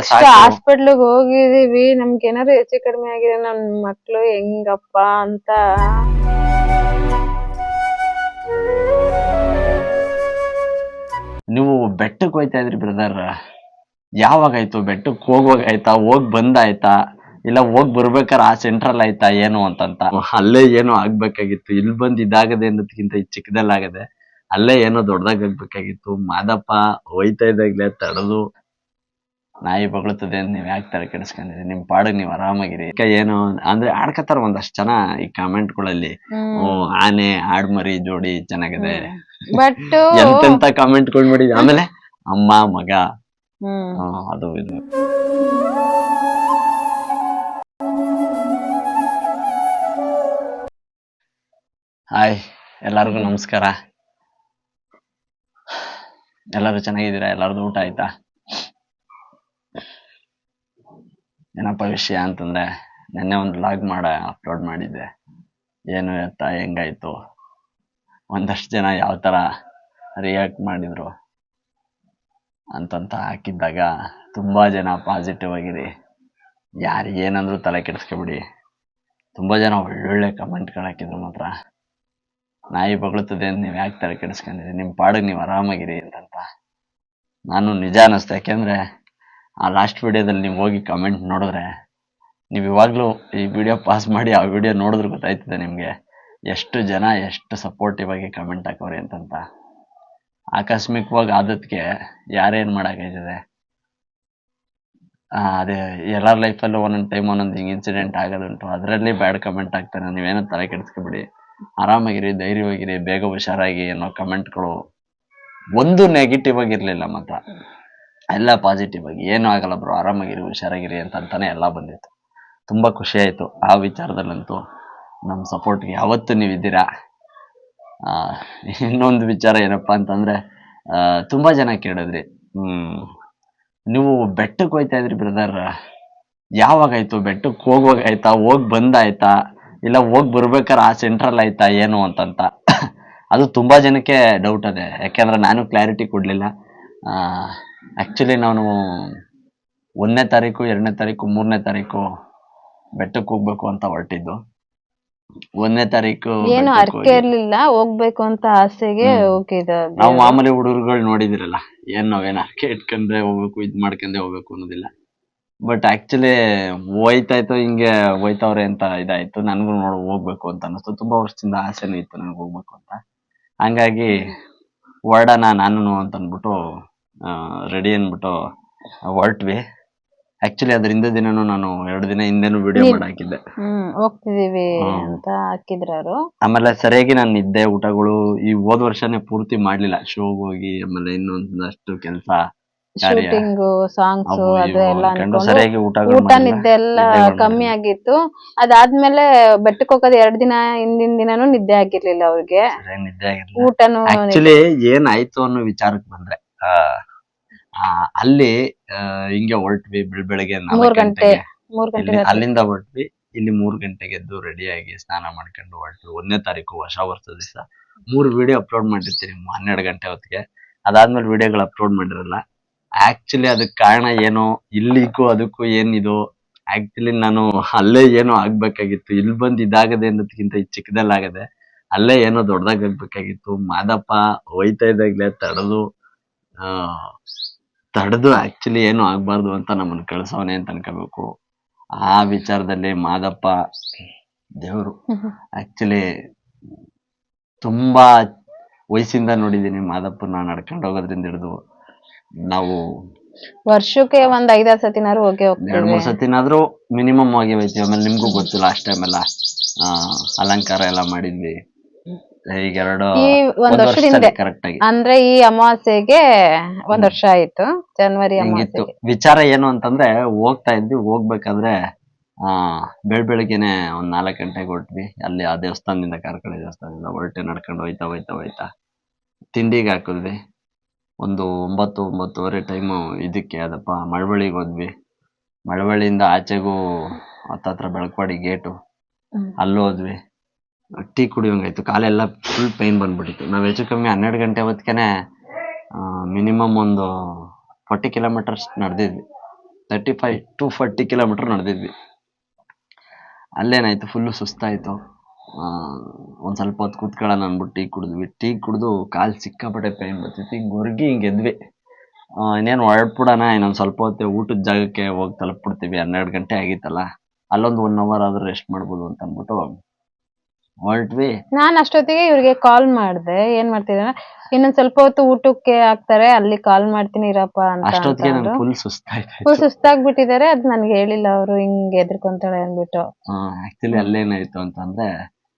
ಹಾಸ್ಪಿಟ್ಲಿಗೆ ಹೋಗಿದೀವಿ ನಮ್ಗೆ ಏನಾದ್ರು ಹೆಚ್ಚು ಕಡಿಮೆ ಆಗಿದೆ ನನ್ ಮಕ್ಳು ಹೆಂಗಪ್ಪ ಅಂತ. ನೀವು ಬೆಟ್ಟಕ್ಕೆ ಹೋಯ್ತಾ ಇದ್ರಿ ಬ್ರದರ್ ಯಾವಾಗಾಯ್ತು ಬೆಟ್ಟಕ್ಕೆ ಹೋಗುವಾಗ ಆಯ್ತಾ ಹೋಗ್ ಬಂದಾಯ್ತಾ? ಇಲ್ಲ ಹೋಗ್ ಬರ್ಬೇಕಾರೆ ಆ ಸೆಂಟ್ರಲ್ ಆಯ್ತಾ ಏನು ಅಂತಂತ? ಅಲ್ಲೇ ಏನೋ ಆಗ್ಬೇಕಾಗಿತ್ತು. ಇಲ್ಲಿ ಬಂದ್ ಇದಾಗದೆ ಅನ್ನೋದಕ್ಕಿಂತ ಚಿಕ್ಕದಲ್ಲಾಗದೆ ಅಲ್ಲೇ ಏನೋ ದೊಡ್ಡದಾಗ್ಬೇಕಾಗಿತ್ತು ಮಾದಪ್ಪ ಹೋಯ್ತಾ ಇದ್ದಾಗ್ಲೇ ತಡೆದು ನಾಯಿ ಬಗಳುತ್ತದೆ ಅಂತ ನೀವ್ ಯಾಕೆ ತಲೆ ಕೆಡಿಸ್ಕೊಂಡಿರಿ? ನಿಮ್ ಪಾಡಿಗೆ ನೀವ್ ಆರಾಮಾಗಿರಿ. ಏನು ಅಂದ್ರೆ ಆಡ್ಕತ್ತಾರ ಒಂದಷ್ಟು ಜನ ಈ ಕಾಮೆಂಟ್ಗಳಲ್ಲಿ. ಓ ಆನೆ ಆಡ್ಮರಿ ಜೋಡಿ ಚೆನ್ನಾಗಿದೆ. ಬಟ್ ಎಂತೆಂತ ಕಾಮೆಂಟ್ಗಳು ಮಾಡಿದ್ವಿ. ಆಮೇಲೆ ಅಮ್ಮ ಮಗ. ಅದು ಇದು. ಹಾಯ್ ಎಲ್ಲರಿಗೂ ನಮಸ್ಕಾರ. ಎಲ್ಲರೂ ಚೆನ್ನಾಗಿದ್ದೀರಾ? ಎಲ್ಲರದು ಊಟ ಆಯ್ತಾ? ಏನಪ್ಪ ವಿಷಯ ಅಂತಂದ್ರೆ, ನಿನ್ನೆ ಒಂದು ಲಾಗ್ ಮಾಡ ಅಪ್ಲೋಡ್ ಮಾಡಿದ್ದೆ. ಏನು ಎತ್ತ ಹೆಂಗಾಯಿತು? ಒಂದಷ್ಟು ಜನ ಯಾವ ಥರ ರಿಯಾಕ್ಟ್ ಮಾಡಿದ್ರು ಅಂತಂತ ಹಾಕಿದ್ದಾಗ ತುಂಬಾ ಜನ ಪಾಸಿಟಿವ್ ಆಗಿರಿ. ಯಾರು ತಲೆ ಕೆಡಿಸ್ಕೊಬಿಡಿ. ತುಂಬಾ ಜನ ಒಳ್ಳೊಳ್ಳೆ ಕಮೆಂಟ್ಗಳು ಹಾಕಿದ್ರು ಮಾತ್ರ. ನಾಯಿ ಬಗಳುತ್ತದೆ ಅಂತ ನೀವು ಯಾಕೆ ತಲೆ ಕೆಡಿಸ್ಕೊಂಡಿರಿ? ನಿಮ್ಮ ಪಾಡಿಗೆ ನೀವು ಆರಾಮಾಗಿರಿ ಅಂತಂತ. ನಾನು ನಿಜ ಅನ್ನಿಸ್ತು ಯಾಕೆಂದ್ರೆ ಆ ಲಾಸ್ಟ್ ವಿಡಿಯೋದಲ್ಲಿ ನೀವು ಹೋಗಿ ಕಮೆಂಟ್ ನೋಡಿದ್ರೆ ನೀವು ಇವಾಗಲೂ ಈ ವಿಡಿಯೋ ಪಾಸ್ ಮಾಡಿ ಆ ವಿಡಿಯೋ ನೋಡಿದ್ರೆ ಗೊತ್ತಾಯ್ತದೆ ನಿಮಗೆ ಎಷ್ಟು ಜನ ಎಷ್ಟು ಸಪೋರ್ಟಿವ್ ಆಗಿ ಕಮೆಂಟ್ ಹಾಕೋರಿ ಅಂತಂತ. ಆಕಸ್ಮಿಕವಾಗಿ ಆದದ್ಕೆ ಯಾರೇನು ಮಾಡೋಕ್ಕಾಯ್ತದೆ ಅದೇ, ಎಲ್ಲರ ಲೈಫಲ್ಲೂ ಒಂದೊಂದು ಟೈಮ್ ಒಂದೊಂದು ಹಿಂಗೆ ಇನ್ಸಿಡೆಂಟ್ ಆಗೋದುಂಟು ಅದರಲ್ಲಿ ಬ್ಯಾಡ್ ಕಮೆಂಟ್ ಹಾಕ್ತಾರೆ. ನೀವೇನೋ ತಲೆ ಕೆಡಿಸ್ಕೊಬಿಡಿ. ಆರಾಮಾಗಿರಿ, ಧೈರ್ಯವಾಗಿರಿ, ಬೇಗ ಹುಷಾರಾಗಿ ಅನ್ನೋ ಕಮೆಂಟ್ಗಳು ಒಂದು ನೆಗೆಟಿವ್ ಆಗಿರಲಿಲ್ಲ ಮಾತ್ರ. ಎಲ್ಲ ಪಾಸಿಟಿವ್ ಆಗಿ. ಏನೂ ಆಗಲ್ಲ ಬ್ರೋ ಆರಾಮಾಗಿರಿ, ಹುಷಾರಾಗಿರಿ ಅಂತ ಅಂತಾನೆ ಎಲ್ಲ ಬಂದಿತ್ತು. ತುಂಬ ಖುಷಿ ಆಯಿತು. ಆ ವಿಚಾರದಲ್ಲಂತೂ ನಮ್ಮ ಸಪೋರ್ಟ್ಗೆ ಯಾವತ್ತೂ ನೀವಿದ್ದೀರಾ? ಇನ್ನೊಂದು ವಿಚಾರ ಏನಪ್ಪ ಅಂತಂದರೆ ತುಂಬ ಜನ ಕೇಳಿದ್ರಿ. ನೀವು ಬೆಟ್ಟಕ್ಕೆ ಹೋಯ್ತಾ ಇದ್ರಿ ಬ್ರದರ್ ಯಾವಾಗಾಯ್ತು ಬೆಟ್ಟಕ್ಕೆ ಹೋಗುವಾಗ ಆಯ್ತಾ? ಹೋಗಿ ಬಂದಾಯ್ತಾ? ಇಲ್ಲ ಹೋಗಿ ಬರ್ಬೇಕಾರೆ ಆ ಸೆಂಟ್ರಲ್ ಆಯ್ತಾ? ಏನು ಅಂತಂತ. ಅದು ತುಂಬ ಜನಕ್ಕೆ ಡೌಟ್ ಅದೇ. ಯಾಕೆಂದ್ರೆ ನಾನು ಕ್ಲಾರಿಟಿ ಕೊಡ್ಲಿಲ್ಲ. ಆಕ್ಚುಲಿ ನಾನು ಒಂದನೇ ತಾರೀಕು ಎರಡನೇ ತಾರೀಕು ಮೂರನೇ ತಾರೀಕು ಬೆಟ್ಟಕ್ಕೆ ಹೋಗ್ಬೇಕು ಅಂತ ಹೊರಟಿದ್ದು. ಒಂದನೇ ತಾರೀಕು ಏನು ಅರ್ಕೆ ಹೋಗಿ- ಇರ್ಲಿಲ್ಲ ಹೋಗ್ಬೇಕು ಅಂತ ಆಸೆಗೆ. ಹೋಗಿದ ನಾವು ಮಾಮೂಲಿ ಹುಡುಗರುಗಳು ನೋಡಿದಿರಲ್ಲ ಏನ್ ನಾವೇನ್ ಅರ್ಕೆ ಇಟ್ಕೊಂಡ್ರೆ ಹೋಗ್ಬೇಕು ಇದ್ ಮಾಡ್ಕೊಂಡೆ ಹೋಗ್ಬೇಕು ಅನ್ನೋದಿಲ್ಲ. ಬಟ್ ಆಕ್ಚುಲಿ ಹೋಯ್ತಾಯ್ತು ಹಿಂಗೆ ಹೋಯ್ತವ್ರೆ ಅಂತ ಇದಾಯ್ತು. ನನ್ಗೂ ನೋಡ್ ಹೋಗ್ಬೇಕು ಅಂತ ಅನ್ನಿಸ್ತು. ತುಂಬಾ ವರ್ಷದಿಂದ ಆಸೆನೂ ಇತ್ತು ನನಗೆ ಹೋಗ್ಬೇಕು ಅಂತ. ಹಂಗಾಗಿ ಹೊರಡೋಣ ನಾನು ಅಂತ ಅಂದ್ಬಿಟ್ಟು ರೆಡಿ ಅನ್ಬಿಟ್ಟು ಹೊರಟ್ವಿ. ಆಕ್ಚುಲಿ ಅದರಿಂದ ದಿನನೂ ನಾನು ಎರಡು ದಿನ ಹಿಂದೆನೂ ವಿಡಿಯೋ ಮಾಡಿ ಹಾಕಿದ್ದೆ ಹ್ಮ್ ಹೋಗ್ತಿದೀವಿ ಅಂತ ಹಾಕಿದ್ರ ಅವರು ಆಮೇಲೆ ಸರಿಯಾಗಿ ನಾನು ನಿದ್ದೆ ಊಟಗಳು ಈ ಹೋದ್ ವರ್ಷನೇ ಪೂರ್ತಿ ಮಾಡ್ಲಿಲ್ಲ. ಶೋಗ್ ಹೋಗಿ ಆಮೇಲೆ ಇನ್ನೊಂದಷ್ಟು ಕೆಲಸ. ಶೂಟಿಂಗ್ ಸಾಂಗ್ಸ್ ಅದು ಎಲ್ಲ ಸರಿಯಾಗಿ ಊಟ ನಿದ್ದೆ ಎಲ್ಲ ಕಮ್ಮಿ ಆಗಿತ್ತು. ಅದಾದ್ಮೇಲೆ ಬೆಟ್ಟಕ್ಕೆ ಹೋಗೋದು ಎರಡ್ ದಿನ ಹಿಂದಿನ ದಿನಾನು ನಿದ್ದೆ ಆಗಿರ್ಲಿಲ್ಲ ಅವ್ರಿಗೆ. ನಿದ್ದೆ ಆಗಿರ್ಲಿಲ್ಲ. ಊಟನು ಆಕ್ಚುಲಿ ಏನಾಯ್ತು ಅನ್ನೋ ವಿಚಾರಕ್ಕೆ ಬಂದ್ರೆ ಆ, ಅಲ್ಲಿ ಹಿಂಗೆ ಹೊರಟ್ವಿ ಬೆಳ್ ಬೆಳಗ್ಗೆ ನಾಲ್ಕು ಗಂಟೆ ಗಂಟೆಗೆ. ಮೂರ್ ಗಂಟೆ ಇಲ್ಲಿ ರಾತ್ರಿ. ಅಲ್ಲಿಂದ ಹೊರಟ್ವಿ. ಇಲ್ಲಿ ಮೂರ್ ಗಂಟೆಗೆ ಎದ್ದು ರೆಡಿಯಾಗಿ ಸ್ನಾನ ಮಾಡ್ಕೊಂಡು ಹೊರಟ್ವಿ. ಒಂದನೇ ತಾರೀಕು ಹೊಸ ವರ್ಷದ ದಿವಸ ಮೂರ್ ವಿಡಿಯೋ ಅಪ್ಲೋಡ್ ಮಾಡಿರ್ತೀನಿ ಹನ್ನೆರಡು ಗಂಟೆ ಹೊತ್ತಿಗೆ. ಅದಾದ್ಮೇಲೆ ವಿಡಿಯೋಗಳು ಅಪ್ಲೋಡ್ ಮಾಡಿರಲ್ಲ. ಆಕ್ಚುಲಿ ಅದಕ್ಕೆ ಕಾರಣ ಏನು? ಇಲ್ಲಿಗೂ ಅದಕ್ಕೂ ಏನಿದು ಆಕ್ಚುಲಿ ನಾನು ಅಲ್ಲೇ ಏನೋ ಆಗ್ಬೇಕಾಗಿತ್ತು. ಇಲ್ಲಿ ಬಂದ್ ಇದಾಗದೆ ಅನ್ನೋದಕ್ಕಿಂತ ಇದು ಚಿಕ್ಕದಲ್ಲಾಗದೆ ಅಲ್ಲೇ ಏನೋ ದೊಡ್ಡದಾಗಿ ಆಗ್ಬೇಕಾಗಿತ್ತು. ಮಾದಪ್ಪ ಹೋಯ್ತಾ ಇದ್ದಾಗ್ಲೇ ತಡೆದು ಆ ತಡೆದು ಆಕ್ಚುಲಿ ಏನು ಆಗ್ಬಾರ್ದು ಅಂತ ನಮ್ಮನ್ನು ಕಳಿಸೋನೆ ಅಂತ ಅನ್ಕೋಬೇಕು. ಆ ವಿಚಾರದಲ್ಲಿ ಮಾದಪ್ಪ ದೇವರು. ಆಕ್ಚುಲಿ ತುಂಬಾ ವಯಸ್ಸಿಂದ ನೋಡಿದೀನಿ ಮಾದಪ್ಪನ ನಡ್ಕೊಂಡು ಹೋಗೋದ್ರಿಂದ ಹಿಡಿದು. ನಾವು ವರ್ಷಕ್ಕೆ ಒಂದ್ ಐದಾರು ಸತಿನಾರು ಹೋಗಿ ಎರಡ್ ಮೂರ್ ಸತಿನಾದ್ರೂ ಮಿನಿಮಮ್ ಆಗಿ ಹೋಯ್ತೀವಿ. ಆಮೇಲೆ ನಿಮ್ಗೂ ಗೊತ್ತಿಲ್ಲ ಲಾಸ್ಟ್ ಟೈಮ್ ಎಲ್ಲ ಅಲಂಕಾರ ಎಲ್ಲ ಮಾಡಿದ್ವಿ. ಈಗ ಎರಡು ಈ ಒಂದ್ ವರ್ಷದ ಹಿಂದೆ. ಕರೆಕ್ಟ್ ಆಗಿ. ಅಂದ್ರೆ ಈ ಅಮಾವಾಸ್ಯೆಗೆ ಒಂದ್ ವರ್ಷ ಆಯ್ತು ಜನವರಿ ಹಿಂಗಿತ್ತು. ಅಮಾವಾಸ್ಯೆಗೆ. ವಿಚಾರ ಏನು ಅಂತಂದ್ರೆ ಹೋಗ್ತಾ ಇದ್ವಿ ಹೋಗ್ಬೇಕಾದ್ರೆ ಆ ಬೆಳ್ ಬೆಳಗ್ಗೆನೆ ಒಂದ್ ನಾಲ್ಕ್ ಗಂಟೆಗೆ ಹೊರಟ್ವಿ. ಅಲ್ಲಿ ಆ ದೇವಸ್ಥಾನದಿಂದ ಕಾರ್ಕಳ ದೇವಸ್ಥಾನದಿಂದ ಹೊರಟೆ ನಡ್ಕೊಂಡು ಹೋಯ್ತಾ ಹೋಯ್ತಾ ಹೋಯ್ತಾ. ತಿಂಡಿಗೆ ಹಾಕಿದ್ವಿ. ಒಂದು ಒಂಬತ್ತು ಒಂಬತ್ತುವರೆ ಟೈಮು ಇದಕ್ಕೆ ಅದಪ್ಪ ಮಳವಳ್ಳಿಗೆ ಹೋದ್ವಿ. ಮಳವಳ್ಳಿಯಿಂದ ಆಚೆಗೂ ಹತ್ತತ್ರ ಬೆಳಕವಾಡಿ ಗೇಟು ಹ್ಮ್. ಅಲ್ಲಿ ಹೋದ್ವಿ ಟೀ ಕುಡಿಯೋಂಗಾಯ್ತು ಕಾಲೆಲ್ಲ ಫುಲ್ ಪೈನ್ ಬಂದ್ಬಿಟ್ಟಿತ್ತು. ನಾವು ಹೆಚ್ಚು ಕಮ್ಮಿ ಹನ್ನೆರಡು ಗಂಟೆ ಹೊತ್ತಿಗೆ ಮಿನಿಮಮ್ ಒಂದು forty kilometres ನಡೆದಿದ್ವಿ. Thirty five to forty kilometre ನಡೆದಿದ್ವಿ. ಅಲ್ಲೇನಾಯ್ತು ಫುಲ್ಲು ಸುಸ್ತಾಯಿತು. ಒಂದು ಸ್ವಲ್ಪ ಹೊತ್ತು ಕೂತ್ಕೊಳ್ಳೋಣ ಅಂದ್ಬಿಟ್ಟು ಟೀ ಕುಡಿದ್ವಿ. ಟೀ ಕುಡಿದು ಕಾಲು ಸಿಕ್ಕಾಪಟ್ಟೆ ಪೈನ್ ಬರ್ತಿತ್ತು ಹಿಂಗೆ ಹೊರಗಿ ಹಿಂಗೆ ಎದ್ವಿ. ಇನ್ನೇನು ಹೊರಡ್ಬಿಡೋಣ ಇನ್ನೊಂದು ಸ್ವಲ್ಪ ಹೊತ್ತೆ ಊಟದ ಜಾಗಕ್ಕೆ ಹೋಗಿ ತಲುಪ್ಬಿಡ್ತೀವಿ. ಹನ್ನೆರಡು ಗಂಟೆ ಆಗಿತ್ತಲ್ಲ, ಅಲ್ಲೊಂದು ಒನ್ ಅವರ್ ಆದರೂ ರೆಸ್ಟ್ ಮಾಡ್ಬೋದು ಅಂತ ಅಂದ್ಬಿಟ್ಟು ಹೊರಟ್ವಿ ನಾನ್ ಅಷ್ಟೊತ್ತಿಗೆ ಇವ್ರಿಗೆ ಕಾಲ್ ಮಾಡ್ದೆ. ಏನ್ ಮಾಡ್ತಿದ್ರೆ ಇನ್ನೊಂದ್ ಸ್ವಲ್ಪ ಹೊತ್ತು ಊಟಕ್ಕೆ ಹಾಕ್ತಾರೆ ಅಲ್ಲಿ ಕಾಲ್ ಮಾಡ್ತೀನಿ ಇರಪ್ಪ ಅಂತ ಅಷ್ಟೊತ್ತಿಗೆ ಅಂತಂದ್ರು. ನಂಗೆ ಫುಲ್ ಸುಸ್ತಾಯ್ತು. ಫುಲ್ ಸುಸ್ತಾಗ್ಬಿಟ್ಟಿದ್ದಾರೆ ಅದ್ ನನ್ಗೆ ಹೇಳಿಲ್ಲ ಅವರು ಹಿಂಗ್ ಎದ್ರಕೊಂತಾಳೆ ಅಂದ್ಬಿಟ್ಟು. ಆಕ್ಚುಲಿ ಅಲ್ಲೇನಾಯ್ತು ಅಂತಂದ್ರೆ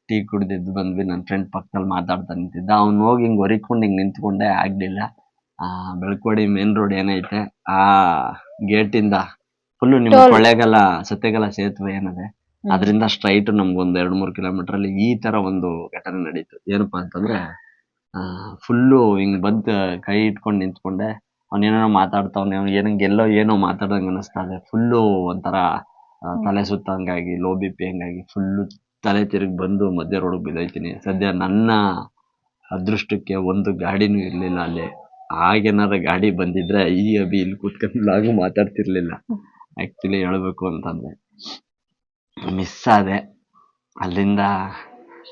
ಟೀ ಕುಡ್ದಿದ್ದು ಬಂದ್ವಿ ನನ್ನ ಫ್ರೆಂಡ್ ಪಕ್ಕದಲ್ಲಿ ಮಾತಾಡ್ತಾ ನಿಂತಿದ್ದ. ಅವ್ನ್ ಹೋಗಿ ಹಿಂಗ್ ಹೊರಿಕೊಂಡು ಹಿಂಗ್ ನಿಂತ್ಕೊಂಡೆ ಆಗ್ಲಿಲ್ಲ. ಆ ಬೆಳ್ಕೋಡಿ ಮೇನ್ ರೋಡ್ ಏನೈತೆ ಆ ಗೇಟಿಂದ ಫುಲ್ಲು ನಿಮ್ ಕೊಳ್ಳೆಗಲ್ಲ ಕೊಳ್ಳೇಗಾಲ ಸತ್ಯಗಾಲ ಸೇತುವೆ ಏನಿದೆ? ಅದರಿಂದ ಸ್ಟ್ರೈಟ್ ನಮ್ಗೊಂದು ಎರಡು ಮೂರು ಕಿಲೋಮೀಟರ್ ಅಲ್ಲಿ ಈ ತರ ಒಂದು ಘಟನೆ ನಡೀತು. ಏನಪ್ಪಾ ಅಂತಂದ್ರೆ ಆ ಫುಲ್ಲು ಹಿಂಗ್ ಬಂದ್ ಕೈ ಇಟ್ಕೊಂಡು ನಿಂತ್ಕೊಂಡೆ. ಅವ್ನೇನೋ ಮಾತಾಡ್ತಾವ್ನೆ ಅವ್ನು ಏನಂಗ್ ಎಲ್ಲೋ ಏನೋ ಮಾತಾಡ್ದಂಗೆ ಅನಿಸ್ತಾ ಇದೆ. ಫುಲ್ಲು ಒಂಥರ ತಲೆ ಸುತ್ತಂಗಾಗಿ ಲೋ ಬಿ ಪಿ ಹಂಗಾಗಿ ಫುಲ್ಲು ತಲೆ ತಿರುಗಿ ಬಂದು ಮಧ್ಯ ರೋಡ್ ಬಿದ್ದೋಯ್ತೀನಿ. ಸದ್ಯ ನನ್ನ ಅದೃಷ್ಟಕ್ಕೆ ಒಂದು ಗಾಡಿನೂ ಇರಲಿಲ್ಲ ಅಲ್ಲಿ. ಆಗೇನಾರ ಗಾಡಿ ಬಂದಿದ್ರೆ ಈ ಅಭಿ ಇಲ್ಲಿ ಕೂತ್ಕೊಂಡು ಲಾಗು ಮಾತಾಡ್ತಿರ್ಲಿಲ್ಲ. ಆಕ್ಚುಲಿ ಹೇಳ್ಬೇಕು ಅಂತಂದ್ರೆ ಮಿಸ್ ಆದೆ. ಅಲ್ಲಿಂದ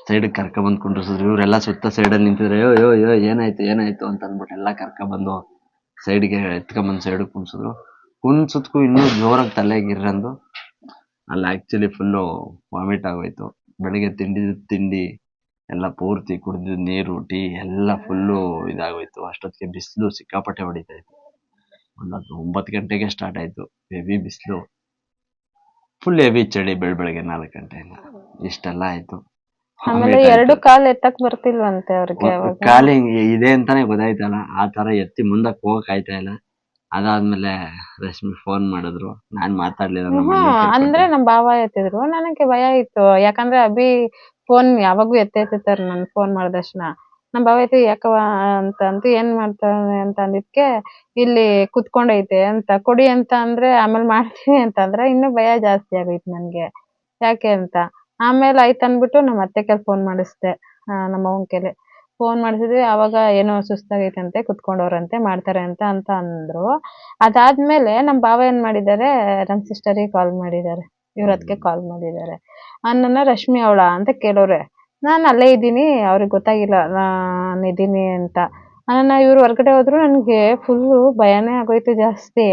ಸೈಡ್ ಕರ್ಕೊಂಡ್ಬಂದು ಕುಂಡ್ರಿಸಿದ್ರು. ಇವರೆಲ್ಲ ಸುತ್ತ ಸೈಡಲ್ಲಿ ನಿಂತಿದ್ರೆ. ಯೋ ಯೋ ಯೋ ಏನಾಯ್ತು ಏನಾಯ್ತು ಅಂತ ಅಂದ್ಬಿಟ್ಟು ಎಲ್ಲ ಗೆ ಸೈಡ್ಗೆ ಎತ್ಕೊಂಬಂದು ಸೈಡ್ ಕುಂಡ್ಸಿದ್ರು ಕುಣ್ಸದ್ಕು ಇನ್ನೂ ಜೋರಾಗಿ ತಲೆಗಿರಂದು ಅಲ್ಲಿ ಆಕ್ಚುಲಿ ಫುಲ್ಲು ವಾಮಿಟ್ ಆಗೋಯ್ತು. ಬೆಳಿಗ್ಗೆ ತಿಂಡಿದ ತಿಂಡಿ ಎಲ್ಲ ಪೂರ್ತಿ ಕುಡಿದಿದ್ದು ನೀರು, ಟೀ ಎಲ್ಲ ಫುಲ್ಲು ಇದಾಗೋಯ್ತು. ಅಷ್ಟೊತ್ತಿಗೆ ಬಿಸಿಲು ಸಿಕ್ಕಾಪಟ್ಟೆ ಹೊಡಿತಾ ಇತ್ತು. ಒಂದು ಒಂಬತ್ತು ಗಂಟೆಗೆ ಸ್ಟಾರ್ಟ್ ಆಯ್ತು. ಹೆವಿ ಬಿಸಿಲು. ಫುಲ್ ಹೆವಿ ಚಳಿ ಬೆಳ್ ಬೆಳಗ್ಗೆ ನಾಲ್ಕು ಗಂಟೆಯಿಂದ ಇಷ್ಟೆಲ್ಲ ಆಯ್ತು. ಆಮೇಲೆ ಎರಡು. ಕಾಲ್ ಎತ್ತಕ್ ಬರ್ತಿಲ್ವಂತೆ ಅವ್ರಿಗೆ ಅವಾಗ ಖಾಲಿ ಇದೆ ಅಂತಾನೆ ಗೊತ್ತಾಯ್ತಲ್ಲ ಆ ತರ ಎತ್ತಿ ಮುಂದಕ್ಕೆ ಹೋಗಕ್ ಆಯ್ತಾ ಇಲ್ಲ. ಅದಾದ್ಮೇಲೆ ರಶ್ಮಿ ಫೋನ್ ಮಾಡಿದ್ರು. ನಾನ್ ಮಾತಾಡ್ಲಿಲ್ಲ ನಮ್ಮ ಹ್ಮ್ ಅಣ್ಣನ್ ಅಂದ್ರೆ. ನಮ್ ಬಾವ ಎತ್ತಿದ್ರು. ನನಗೆ ಭಯ ಇತ್ತು. ಯಾಕಂದ್ರೆ ಅಭಿ ಫೋನ್ ಯಾವಾಗೂ ಎತ್ತೆತ್ತಿರ್ತಾರೆ ನನ್ ಫೋನ್ ಮಾಡಿದಕ್ಷಣ. ನಮ್ ಭಾವ ಎತ್ತಿ ಯಾಕವ್ವ ಅಂತ ಅಂತ ಏನ್ ಮಾಡ್ತಾನೆ ಅಂತ ಅಂದಿದ್ಕೆ ಇಲ್ಲಿ ಕುತ್ಕೊಂಡೈತೆ ಅಂತ ಕೊಡಿ ಅಂತ ಅಂದ್ರೆ ಆಮೇಲೆ ಮಾಡ್ತೀನಿ ಅಂತ ಅಂದ್ರೆ ಇನ್ನು ಭಯ ಜಾಸ್ತಿ ಆಗೈತೆ ನನ್ಗೆ. ಯಾಕೆ ಅಂತ? ಆಮೇಲೆ ಆಯ್ತು ಅಂದ್ಬಿಟ್ಟು ನಮ್ಮ ಅತ್ತೆ ಕೈಲಿ ಫೋನ್ ಮಾಡಿಸ್ದೆ ಆ, ನಮ್ಮ ಅವ್ವನ್ ಕೈಲಿ. ಫೋನ್ ಮಾಡಿಸಿದ್ವಿ ಅವಾಗ ಏನೋ ಸುಸ್ತಾಗೈತಂತೆ ಕುತ್ಕೊಂಡವ್ರಂತೆ ಮಾಡ್ತಾರೆ ಅಂತ ಅಂತ ಅಂದ್ರು. ಅದಾದ್ಮೇಲೆ ನಮ್ ಬಾವ ಏನ್ ಮಾಡಿದ್ದಾರೆ ನಮ್ ಸಿಸ್ಟರಿಗೆ ಕಾಲ್ ಮಾಡಿದ್ದಾರೆ ಇವ್ರ ಅದಕ್ಕೆ ಕಾಲ್ ಮಾಡಿದ್ದಾರೆ ಅಣ್ಣನ ರಶ್ಮಿ ಅವಳ? ಅಂತ ಕೇಳೋರೆ. ನಾನ್ ಅಲ್ಲೇ ಇದ್ದೀನಿ ಅವ್ರಿಗೆ ಗೊತ್ತಾಗಿಲ್ಲ ನಾನು ಇದ್ದೀನಿ ಅಂತ. ನನ್ನ ಇವರು ಹೊರ್ಗಡೆ ಹೋದ್ರು ನನಗೆ ಫುಲ್ಲು ಭಯನೇ ಆಗೋಯ್ತು ಜಾಸ್ತಿ.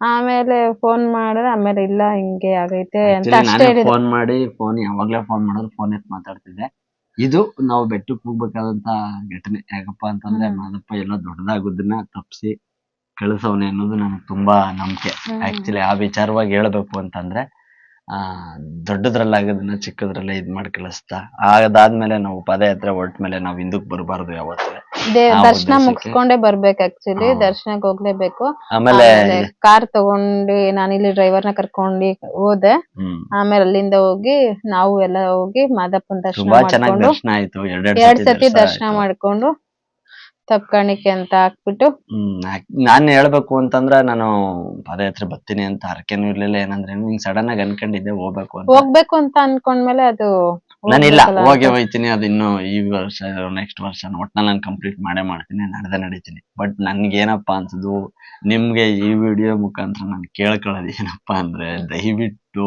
ಆಮೇಲೆ ಫೋನ್ ಮಾಡಿದ್ರೆ ಆಮೇಲೆ ಇಲ್ಲ ಹಿಂಗೆ ಆಗೈತೆ ಅಂತ Actually ಅಷ್ಟೇ ನಾನೇ ಹೇಳಿದ್ರು. ಫೋನ್ ಮಾಡಿ ಫೋನ್ ಯಾವಾಗ್ಲೇ ಫೋನ್ ಮಾಡಿದ್ರೆ ಫೋನ್ ಎತ್ ಮಾತಾಡ್ತಿದ್ದೆ. ಇದು ನಾವು ಬೆಟ್ಟಕ್ಕೆ ಹೋಗ್ಬೇಕಾದಂತ ಘಟನೆ. ಯಾಕಪ್ಪ ಅಂತಂದ್ರೆ ಹ್ಮ್. ಮಾದಪ್ಪ ಎಲ್ಲ ದೊಡ್ಡದಾಗೋದನ್ನ ತಪ್ಸಿ ಕಳಿಸವನೆ ಅನ್ನೋದು ನನಗೆ ತುಂಬಾ ನಂಬಿಕೆ. ಹ್ಮ್. ಆಕ್ಚುಲಿ ಆ ವಿಚಾರವಾಗಿ ಹೇಳ್ಬೇಕು ಅಂತಂದ್ರೆ ಆ ದೊಡ್ಡದ್ರಲ್ಲಾಗೋದನ್ನ ಚಿಕ್ಕದ್ರಲ್ಲೇ ಇದ್ ಮಾಡಿ ಕಳಿಸ್ತಾ ಅದಾದ್ಮೇಲೆ ನಾವು ಪಾದಯಾತ್ರೆ ಹೊರಟ ಮೇಲೆ ನಾವು ಹಿಂದಕ್ ಬರಬಾರ್ದು ಯಾವತ್ತೂ ದೇ ಆ ದರ್ಶನ ಉದ್ದೇಶಕ್ಕೆ. ಮುಗಿಸ್ಕೊಂಡೇ ಬರ್ಬೇಕು ಆಕ್ಚುಲಿ ಹಾ. ದರ್ಶನಕ್ಕೆ ಹೋಗ್ಲೇಬೇಕು ಆಮೇಲೆ ಕಾರ್ ತಗೊಂಡು ನಾನು ಇಲ್ಲಿ ಡ್ರೈವರ್ನ ಕರ್ಕೊಂಡು ಹೋದೆ ಹ್ಮ್ ಆಮೇಲೆ ಅಲ್ಲಿಂದ ಹೋಗಿ ನಾವು ಎಲ್ಲ ಹೋಗಿ ಮಾದಪ್ಪನ ದರ್ಶನ ತುಂಬಾ ಚೆನ್ನಾಗಿ ಮಾಡ್ಕೊಂಡು ದರ್ಶನ ಆಯ್ತು ಎರಡೆರಡು ಎರಡ್ ಸತಿ ದರ್ಶನ ದರ್ಶನ ಆಯ್ತು. ಮಾಡ್ಕೊಂಡು ತಪ್ಪ ಕಾಣಿಕೆ ಅಂತ ಹಾಕ್ಬಿಟ್ಟು? ಹ್ಮ್ ನಾಕ್- ನಾನ್ ಹೇಳ್ಬೇಕು ಅಂತಂದ್ರ ನಾನು ಪಾದಯಾತ್ರೆ ಬರ್ತೀನಿ ಅಂತ ಹರಕೆನೂ ಇರ್ಲಿಲ್ಲ. ಏನಂದ್ರೆ ಹಿಂಗ್ ಸಡನ್ ಆಗಿ ಅನ್ಕೊಂಡಿದ್ದೆ ಹೋಗ್ಬೇಕು ಅಂತ. ಹೋಗ್ಬೇಕು ಅಂತ ಅನ್ಕೊಂಡ್ಮೇಲೆ ಅದು ನಾನಿಲ್ಲ ಹೋಗ್ಬೇಕಲ್ಲ ಹೋಗಿ. ಹೋಯ್ತೀನಿ. ಅದು ಇನ್ನು ಈ ವರ್ಷ ನೆಕ್ಸ್ಟ್ ವರ್ಷ ಒಟ್ನಲ್ಲಿ ನಾನು ಕಂಪ್ಲೀಟ್ ಮಾಡೇ ಮಾಡ್ತೀನಿ ನಡೆದೇ ನಡೀತೀನಿ. ಬಟ್ ನನ್ಗೇನಪ್ಪ ಅನ್ಸುದು ನಿಮ್ಗೆ ಈ ವಿಡಿಯೋ ಮುಖಾಂತರ ನಾನು ಕೇಳ್ಕೊಳ್ಳೋದು ಏನಪ್ಪಾ ಅಂದ್ರೆ ದಯವಿಟ್ಟು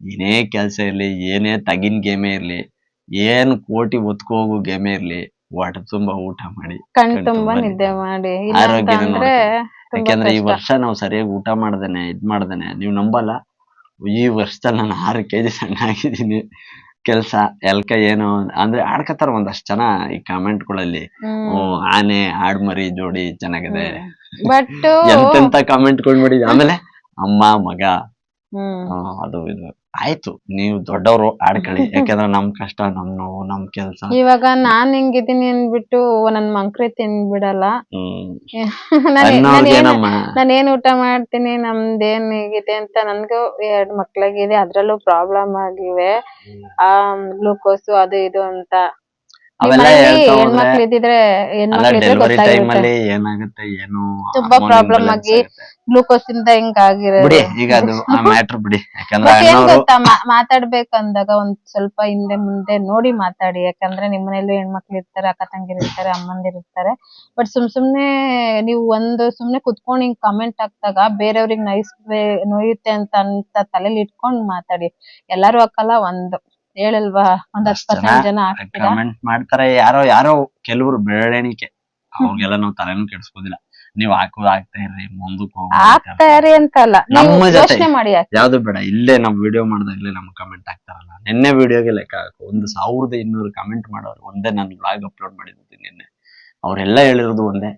ಏನೇ ಕೆಲಸ ಇರ್ಲಿ ಏನೇ ತಗಿನ್ ಗೇಮೇ ಇರ್ಲಿ ಏನ್ ಕೋಟಿ ಒತ್ಕೋಗು ಗೇಮೇ ಇರ್ಲಿ ಹೊಟ್ಟೆ ತುಂಬಾ ಊಟ ಮಾಡಿ ಕಣ್ ತುಂಬಾ ನಿದ್ದೆ ಮಾಡಿ. ಇಲ್ಲ ತುಂಬಾ ಯಾಕೆಂದ್ರೆ ಈ ಕಷ್ಟ. ವರ್ಷ ನಾವು ಸರಿಯಾಗಿ ಊಟ ಮಾಡ್ದೇನೆ ಇದ್ ಮಾಡ್ದೇನೆ. ನೀವ್ ನಂಬಲ್ಲ? ಈ ವರ್ಷದಲ್ಲಿ ನಾನು ಆರು ಕೆಜಿ ಸಣ್ಣ ಆಗಿದ್ದೀನಿ. ಕೆಲ್ಸ ಎಲ್ಕ ಏನು ಅಂದ್ರೆ ಆಡ್ಕತಾರ ಒಂದಷ್ಟು ಜನ ಈ ಕಾಮೆಂಟ್ಗಳಲ್ಲಿ ಓ ಆನೆ ಆಡ್ಮರಿ ಜೋಡಿ ಚೆನ್ನಾಗಿದೆ. ಬಟ್ ಎಂತೆಂತ ಕಾಮೆಂಟ್ ಕೊಂಡ್ಬಿಡಿ. ಆಮೇಲೆ ಅಮ್ಮ ಮಗ. ಹ್ಮ್. ಆ, ಅದು ಇದು. ಆಯ್ತು ನೀವು ದೊಡ್ಡವರು ಆಡ್ಕೊಳ್ಳಿ. ಯಾಕಂದ್ರೆ ನಮ್ ಕಷ್ಟ ನಮ್ ನೋವು ನಮ್ ಕೆಲ್ಸ. ಇವಾಗ ನಾನ್ ಹಿಂಗಿದೀನಿ ಅಂದ್ಬಿಟ್ಟು ನನ್ ಮಂಕ್ರಿ ತಿನ್ಬಿಡಲ್ಲ ಹ್ಮ್. ಅನ್ನೋರ್ಗೇನಮ್ಮ ನಾನ್ ಏನ್ ಊಟ ಮಾಡ್ತೀನಿ ನಮ್ದೇನ್ ಹೇಗಿದೆ ಅಂತ ನನ್ಗೂ ಎರಡ್ ಮಕ್ಳಾಗಿದೆ. ಅದ್ರಲ್ಲೂ ಪ್ರಾಬ್ಲಮ್ ಆಗಿವೆ. ಆ ಗ್ಲೂಕೋಸ್ ಅದು ಇದು ಅಂತ. ಅವೆಲ್ಲ ಹೇಳ್ತಾ ಹೋದ್ರೆ ಹೆಣ್ಮಕ್ಳು ಇದ್ದಿದ್ರೆ ಅಲ್ಲ ಹೆಣ್ಮಕ್ಳು ಡೆಲಿವರಿ ಟೈಮ್ ಗೊತ್ತಾಗಿರುತ್ತೆ ಅಲ್ಲಿ ಏನಾಗುತ್ತೆ ಏನು ತುಂಬಾ hormone ಪ್ರಾಬ್ಲಮ್ imbalance ಆಗಿ. ಗ್ಲೂಕೋಸ್ ಇಂದ ಹಿಂಗ್ ಆಗಿರೋದು. ಬಿಡಿ ಈಗ ಅದು ಆ ಮ್ಯಾಟ್ರ್ ಬಿಡಿ. ಯಾಕಂದ್ರೆ ಬಟ್ ಏನ್ ಅಣ್ಣವ್ರು ಗೊತ್ತಾ ಮಾ- ಮಾತಾಡ್ಬೇಕು ಅಂದಾಗ ಒಂದ್ ಸ್ವಲ್ಪ ಹಿಂದೆ ಮುಂದೆ ನೋಡಿ ಮಾತಾಡಿ. ಯಾಕಂದ್ರೆ ನಿಮ್ ಮನೇಲಿ ಹೆಣ್ಮಕ್ಳು ಇರ್ತಾರೆ ಅಕ್ಕ ತಂಗಿರ್ ಇರ್ತಾರೆ ಅಮ್ಮಂದಿರ್ತಾರೆ ಬಟ್ ಸುಮ್ ಸುಮ್ನೆ ನೀವು ಒಂದು ಸುಮ್ನೆ ಕುತ್ಕೊಂಡ್ ಹಿಂಗ್ ಕಮೆಂಟ್ ಹಾಕ್ದಾಗ ಬೇರೆಯವ್ರಿಗೆ ನೋಯಿಸ್ ನೋಯುತ್ತೆ ಅಂತ ಅಂತ ತಲೆಲಿ ಇಟ್ಕೊಂಡ್ ಮಾತಾಡಿ. ಎಲ್ಲಾರು ಹಾಕಲ್ಲ ಒಂದು. ಹೇಳಲ್ವಾ? ಒಂದ್ ಜನ ಕಮೆಂಟ್ ಮಾಡ್ತಾರೆ. ಯಾರೋ ಯಾರೋ ಕೆಲವರು ಬೆರಳೆಣಿಕೆ. ಅವ್ರಿಗೆಲ್ಲ ನಾವು ತಲೆನೂ ಕೆಡ್ಸ್ಕೋದಿಲ್ಲ ನೀವ್ ಹಾಕೋದ್ ಹಾಕ್ತಾ ಇರ್ರಿ ಮುಂದಕ್ಕೆ ಆಗ್ತಾರೆ ಅಂತಲ್ಲ. ನೀವು ನಮ್ಮ ಜೊತೆ ಯೋಚನೆ ಮಾಡಿ ಹಾಕಿ ಯಾವ್ದು ಬೇಡ ಇಲ್ಲೇ ನಾವ್ ವಿಡಿಯೋ ಮಾಡ್ದಾಗ್ಲೇ ನಮ್ಗೆ ಕಮೆಂಟ್ ಹಾಕ್ತಾರಲ್ಲ. ನಿನ್ನೆ ವಿಡಿಯೋಗೆ ಲೆಕ್ಕ ಹಾಕು. ಒಂದು ಸಾವಿರದ ಇನ್ನೂರು ಕಮೆಂಟ್ ಮಾಡೋರು ಒಂದೇ ನಾನು ಬ್ಲಾಗ್ ಅಪ್ಲೋಡ್ ಮಾಡಿದ್ದು ನಿನ್ನೆ. ಅವರೆಲ್ಲ ಹೇಳಿರೋದು ಒಂದೇ.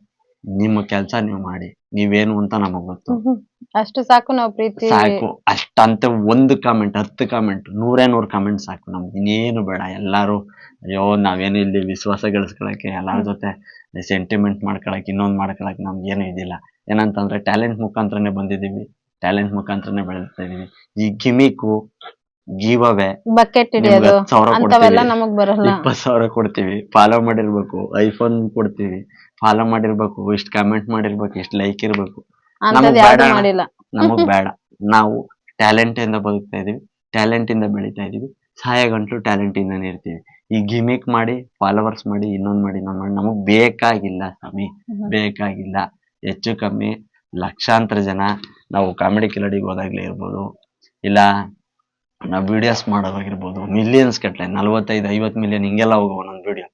ನಿಮ್ಮ ಕೆಲಸ ನೀವು ಮಾಡಿ. ನೀವೇನು ಅಂತ ನಮಗ್ ಗೊತ್ತು. ಅಷ್ಟು ಸಾಕು ನಾವು ಪ್ರೀತಿ. ಸಾಕು. ಅಷ್ಟಂತ ಒಂದು ಕಾಮೆಂಟ್ ಹತ್ತು ಕಾಮೆಂಟ್ ನೂರೇ ನೂರು ಕಾಮೆಂಟ್ ಸಾಕು ನಮ್ಗೆ. ಇನ್ನೇನು ಬೇಡ. ಎಲ್ಲಾರು ಅಯ್ಯೋ ನಾವೇನು ಇಲ್ಲಿ ವಿಶ್ವಾಸ ಗಳಿಸ್ಕೊಳಕ್ಕೆ ಎಲ್ಲಾರ ಜೊತೆ ಸೆಂಟಿಮೆಂಟ್ ಮಾಡ್ಕೊಳಕ್ ಇನ್ನೊಂದ್ ಮಾಡ್ಕೊಳಕ್ ನಮ್ಗೆ ಏನು ಇದಿಲ್ಲ. ಏನಂತಂದ್ರೆ ಟ್ಯಾಲೆಂಟ್ ಮುಖಾಂತರನೇ ಬಂದಿದೀವಿ ಟ್ಯಾಲೆಂಟ್ ಮುಖಾಂತರನೇ ಬೆಳೆಸ್ತಾ ಇದೀವಿ ಈ ಗಿಮಿಕು ಗಿವ್ ಅವೇ ಬಕೆಟ್ ಸಾವಿರ ಕೊಡ್ತೀವಿ. ನಮಗ್ ಬರಲ್ಲ. ಇಪ್ಪತ್ ಸಾವಿರ ಕೊಡ್ತೀವಿ. ಫಾಲೋ ಮಾಡಿರ್ಬೇಕು. ಐಫೋನ್ ಕೊಡ್ತೀವಿ. ಫಾಲೋ ಮಾಡಿರ್ಬೇಕು ಇಷ್ಟ್ ಕಮೆಂಟ್ ಮಾಡಿರ್ಬೇಕು ಇಷ್ಟ್ ಲೈಕ್ ಇರ್ಬೇಕು. ಅಂತದ್ ನಮಗ್ ಯಾವ್ದು ಬೇಡ. ಮಾಡಿಲ್ಲ. ನಮಗ್ ಬೇಡ. ನಾವು ಟ್ಯಾಲೆಂಟ್ ಇಂದ ಬದುಕ್ತಾ ಇದೀವಿ. ಟ್ಯಾಲೆಂಟ್ ಇಂದ ಬೆಳಿತಾ ಇದೀವಿ. ಸಹಾಯ ಗಂಟ್ಲು ಟ್ಯಾಲೆಂಟ್ ಇಂದಾನೆ ಇರ್ತೀವಿ. ಈ ಗಿಮಿಕ್ ಮಾಡಿ ಫಾಲೋವರ್ಸ್ ಮಾಡಿ ಇನ್ನೊಂದ್ ಮಾಡಿ ಇನ್ನೊಂದ್ ಮಾಡಿ ನಮಗ್ ಬೇಕಾಗಿಲ್ಲ ಸ್ವಾಮಿ. ಹ್ಮ್. ಬೇಕಾಗಿಲ್ಲ. ಹೆಚ್ಚು ಕಮ್ಮಿ ಲಕ್ಷಾಂತರ ಜನ ನಾವು ಕಾಮಿಡಿ ಕಿಲಡಿಗೆ ಹೋದಾಗ್ಲೇ ಇರ್ಬೋದು. ಇಲ್ಲ ನಾವು ವಿಡಿಯೋಸ್ ಮಾಡೋದಾಗಿರ್ಬೋದು. ಮಿಲಿಯನ್ಸ್ ಕಟ್ಲೆ. ನಲ್ವತ್ತೈದು ಐವತ್ ಮಿಲಿಯನ್ ಹಿಂಗೆಲ್ಲ ಹೋಗುವ ಒಂದೊಂದು ವಿಡಿಯೋ